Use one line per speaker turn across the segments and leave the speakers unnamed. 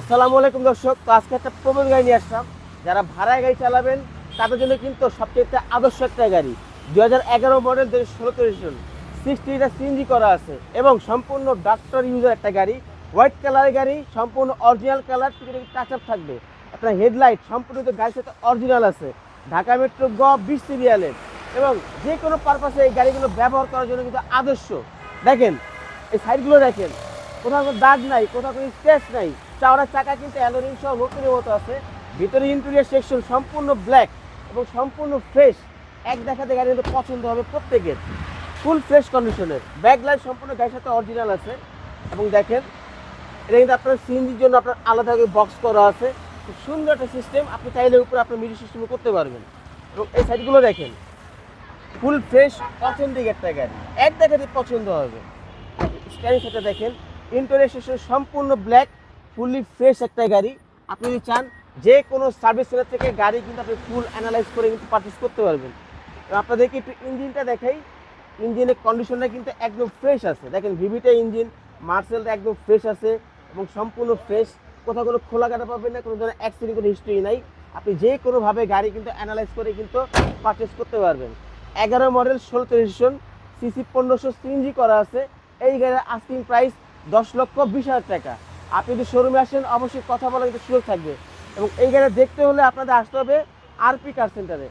আসসালামু আলাইকুম দর্শক, তো আজকে একটা প্রবল গাড়ি নিয়ে আসলাম। যারা ভাড়ায় গাড়ি চালাবেন, তাদের জন্য কিন্তু সবচেয়ে একটা আদর্শ একটা গাড়ি। দু হাজার এগারো মডেল দুই ষোলো লিটার সিএনজি করা আছে এবং সম্পূর্ণ ডাক্তার ইউজার একটা গাড়ি। হোয়াইট কালারের গাড়ি, সম্পূর্ণ অরিজিনাল কালার টাচ আপ থাকবে। আপনার হেডলাইট সম্পূর্ণ গাড়ির সাথে অরিজিনাল আছে। ঢাকা মেট্রো গ, বিশ সিরিয়ালের এবং যে কোনো পারপাসে এই গাড়িগুলো ব্যবহার করার জন্য কিন্তু আদর্শ। দেখেন, এই সাইডগুলো দেখেন। কোথাও কোনো দাগ নাই, কোথাও কোনো স্ক্র্যাচ নাই। চাওড়া চাকা কিন্তু অ্যালোরিং সহ নতুনের মতো আছে। ভিতরে ইন্টেরিয়ার সেকশন সম্পূর্ণ ব্ল্যাক এবং সম্পূর্ণ ফ্রেশ এক দেখাতে গাড়ি কিন্তু পছন্দ হবে প্রত্যেকের। ফুল ফ্রেশ কন্ডিশনের ব্যাক লাইট সম্পূর্ণ গাড়ির সাথে অরিজিনাল আছে। এবং দেখেন, এটা কিন্তু আপনার সিএনজির জন্য আপনার আলাদা করে বক্স করা আছে। খুব সুন্দর একটা সিস্টেম আপনি চাইলে উপরে আপনার মিডিল সিস্টেম করতে পারবেন। এবং এই সাইডগুলো দেখেন। ফুল ফ্রেশ অথেন্টিক একটা গাড়ি। এক দেখাতে পছন্দ হবে। স্টাইলিশ একটা দেখেন। ইন্টেরিয়র সেকশন সম্পূর্ণ ব্ল্যাক ফুললি ফ্রেশ একটা গাড়ি। আপনি যদি চান যে কোনো সার্ভিস সেন্টার থেকে গাড়ি কিন্তু আপনি ফুল অ্যানালাইজ করে কিন্তু পারচেস করতে পারবেন। আপনাদেরকে একটু ইঞ্জিনটা দেখাই। ইঞ্জিনের কন্ডিশনটা কিন্তু একদম ফ্রেশ আছে। দেখেন ভিভিটা ইঞ্জিন মার্সেলটা একদম ফ্রেশ আছে এবং সম্পূর্ণ ফ্রেশ কোথাও কোনো খোলা কাটা পাবেন না, কোনো ধরনের অ্যাক্সিডেন্ট কোনো হিস্ট্রি নাই। আপনি যে কোনোভাবে গাড়ি কিন্তু অ্যানালাইজ করে কিন্তু পারচেস করতে পারবেন। এগারো মডেল ষোলো রেজিস্ট্রেশন সিসি পনেরোশো সিএনজি করা আছে। এই গাড়ির আস্কিং প্রাইস দশ লক্ষ বিশ হাজার টাকা। আপনি যদি শোরুমে আসেন, অবশ্যই কথা বলার কিন্তু সুযোগ থাকবে। এবং এই গাড়ি দেখতে হলে আপনাদের আসতে হবে আরপি কার সেন্টারে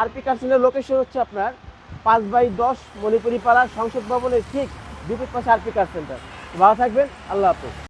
আরপি কার সেন্টার লোকেশন হচ্ছে আপনার পাঁচ বাই দশ মণিপুরি পাড়া সংসদ ভবনের ঠিক বিপরীত পাশে আরপি কার সেন্টার ভালো থাকবেন, আল্লাহ হাফেজ।